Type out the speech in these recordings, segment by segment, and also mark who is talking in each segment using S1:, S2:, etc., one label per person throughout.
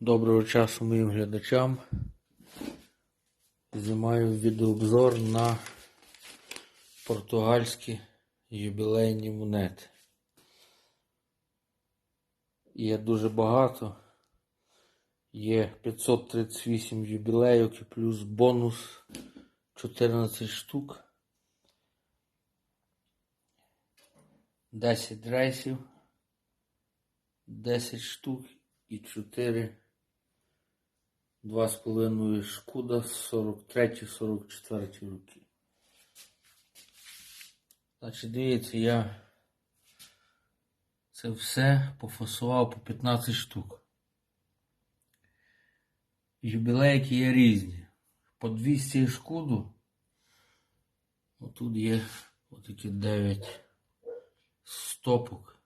S1: Доброго часу моїм глядачам. Знімаю відеообзор на португальські юбілейні монети. Є дуже багато. Є 538 юбілейок і плюс бонус 14 штук. 10 рейсів. 10 штук і 4 2,5 шкуда 43-44 роки. Значить, дивіться, я це все пофасував по 15 штук. Юбілейки є різні. По 200 шкуду. Отут є отакі 9 стопок.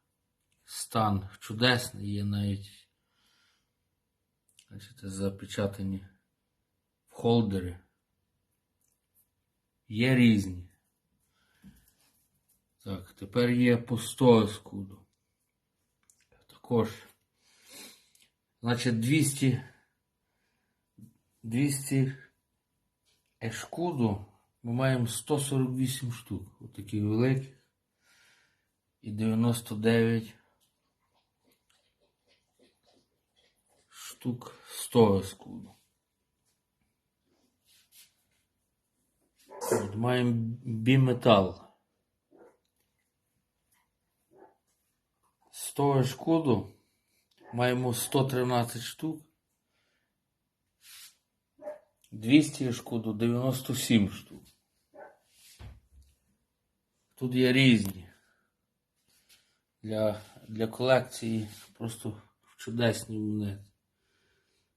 S1: Стан чудесний, є навіть Бачите, запечатані в холдери. Є різні. Так, тепер є по 100 скуду. Також. Значить 200 200 ешкуду ми маємо 148 штук. Отакі великі. І 99 штук 100 скуду. От маємо біметал. 100 шкоду. Маємо 113 штук. 200 шкоду 97 штук. Тут є різні. Для, для колекції просто чудесні монети.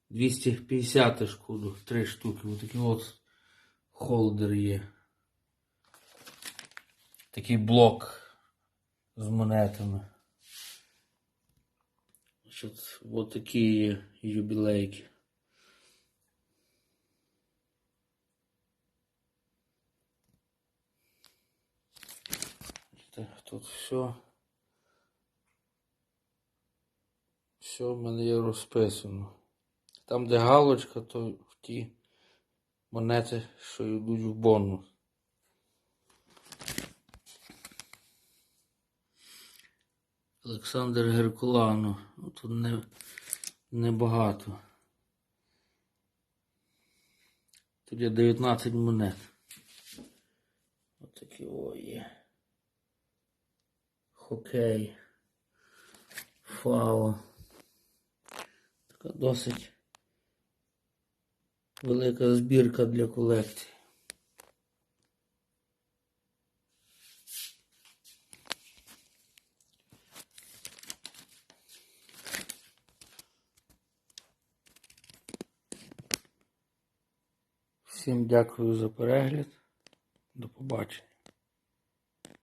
S1: 250 шкоду, 3 штуки. Ось такий от холдер є. Такий блок з монетами. Значить, от такі юбілейки. Тут все. Все в мене є розписано. Там, де галочка, то в ті монети, що йдуть в бонус. Олександр Геркулано. Ну, Тут не, небагато. Тут є 19 монет. Отакі о є. Хокей. Фао. Така досить велика збірка для колекції. Всім дякую за перегляд. До побачення.